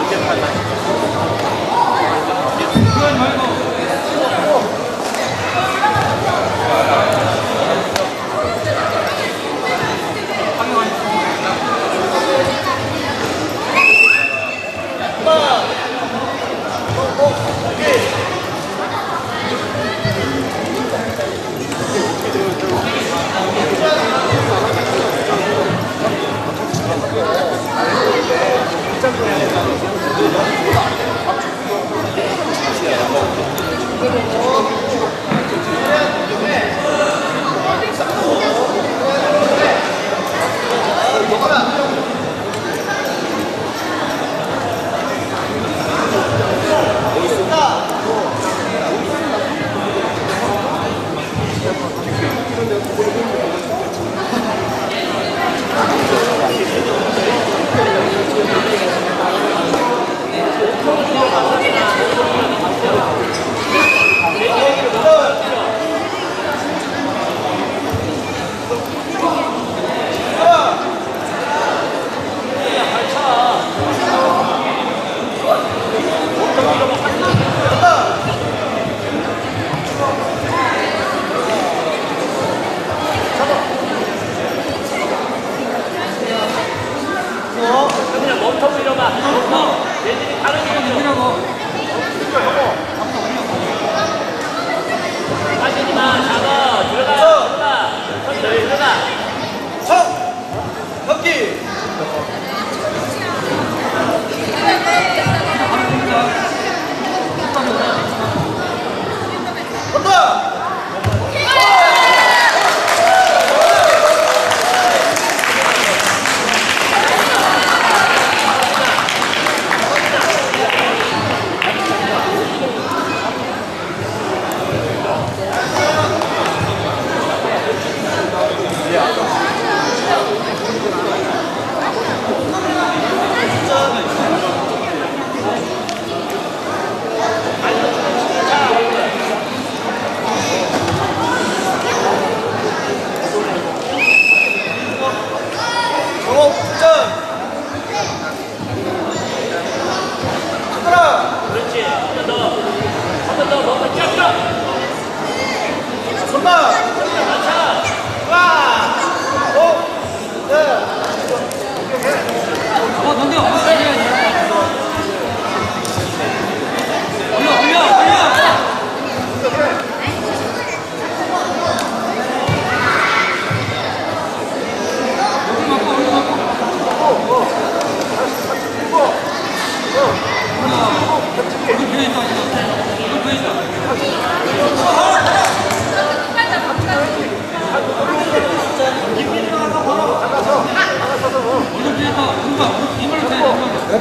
直接拍卖 엉터 밀어봐. 엉터. 얘들이 다른 거 마. 잡아. 들어가. 들어가. 천천히 들어가. 성 걷기 간다 영업 득점 하나 그렇지. 한 번 더. 한 번 더. 뭔가 뛰어 뛰어. 맞춰. 와 오, 네. 어, 넘겨.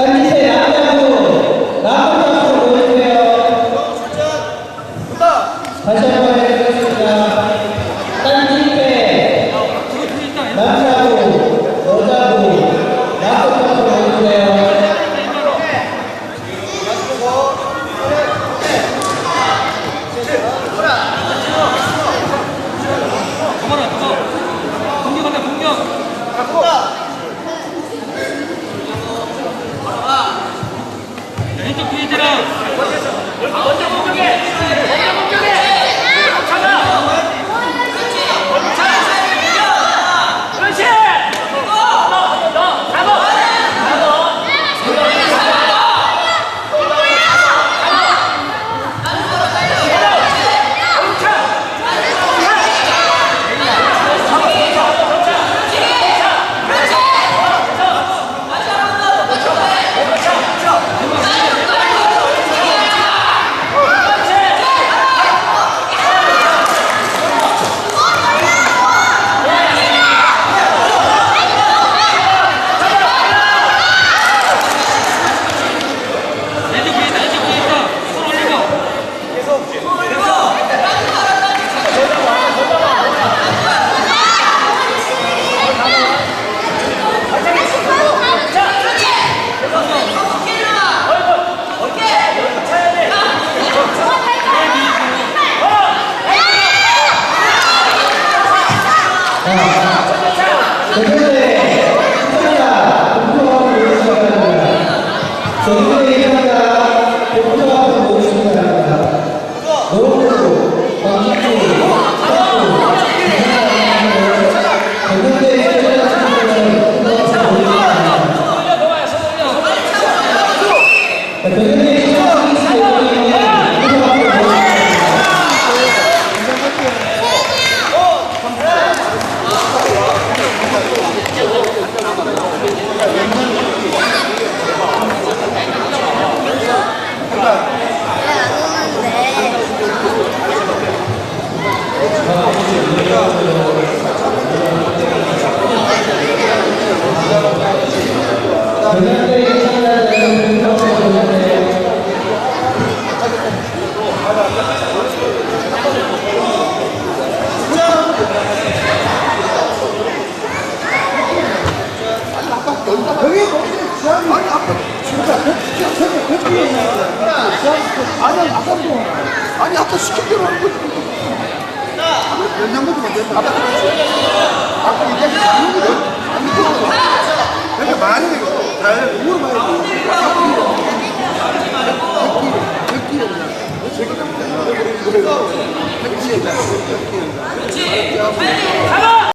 간 Amen. 연장부터 만들었다. 아까 이게 잘못이거든. 안 믿고. 그러니까 많이 되거든. 잘. 백기를. 백기를. 백기를. 그렇지. 빨리.